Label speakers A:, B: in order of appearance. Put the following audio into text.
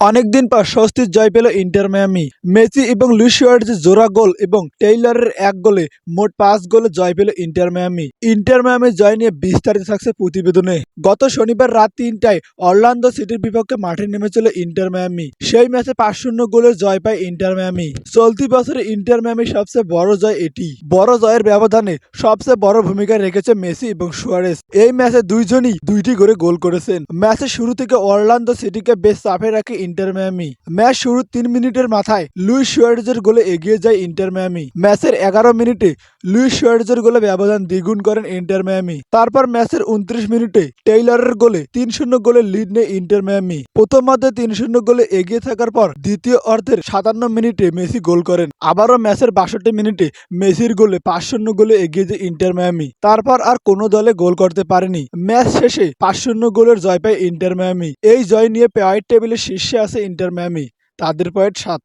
A: অনেকদিন পর স্বস্তির জয় পেল ইন্টার মিয়ামি। মেসি এবং লুইসিয়ার্ডের জোড়া গোল এবং টেইলরের এক গোলে মোট পাঁচ গোলে জয় পেল ইন্টার মিয়ামি। ইন্টার মিয়ামির জয় নিয়ে বিস্তারিত থাকছে প্রতিবেদনে। গত শনিবার রাত তিনটায় অরলান্দো সিটির বিপক্ষে মাঠে নেমেছিল ইন্টার মিয়ামি। সেই ম্যাচে পাঁচ শূন্য গোলের জয় পায় ইন্টার মিয়ামি। চলতি বছরে ইন্টার মিয়ামির সবচেয়ে বড় জয় এটি। বড় জয়ের ব্যবধানে সবচেয়ে বড় ভূমিকা রেখেছে মেসি এবং সুয়ারেস এই ম্যাচে দুইজনই দুইটি করে গোল করেছেন। ম্যাচের শুরু থেকে অরলান্দো সিটিকে বেশ চাপে রাখে ইন্টার মিয়ামি। ম্যাচ শুরুর তিন মিনিটের মাথায় লুইস সুয়ারেজের গোলে এগিয়ে যায় ইন্টার মিয়ামি। ম্যাচের এগারো মিনিটে লুইস সুয়ারেজের গোলে ব্যবধান দ্বিগুণ করেন ইন্টার মিয়ামি। তারপর ম্যাচের উনত্রিশ মিনিটে টেইলরের গোলে তিন শূন্য গোলে লিড নেয় ইন্টার মিয়ামি। প্রথমার্ধে তিন শূন্য গোলে এগিয়ে থাকার পর দ্বিতীয় অর্ধের সাতান্ন মিনিটে মেসি গোল করেন। আবারও ম্যাচের বাষট্টি মিনিটে মেসির গোলে পাঁচ শূন্য গোলে এগিয়ে যায় ইন্টার মিয়ামি। তারপর আর কোনো দলে গোল করতে পারেনি। ম্যাচ শেষে পাঁচ শূন্য গোলের জয় পায় ইন্টার মিয়ামি। এই জয় নিয়ে পয়েন্ট টেবিলের শীর্ষে আছে ইন্টার ম্যামি তাদের পয়েন্ট সাত।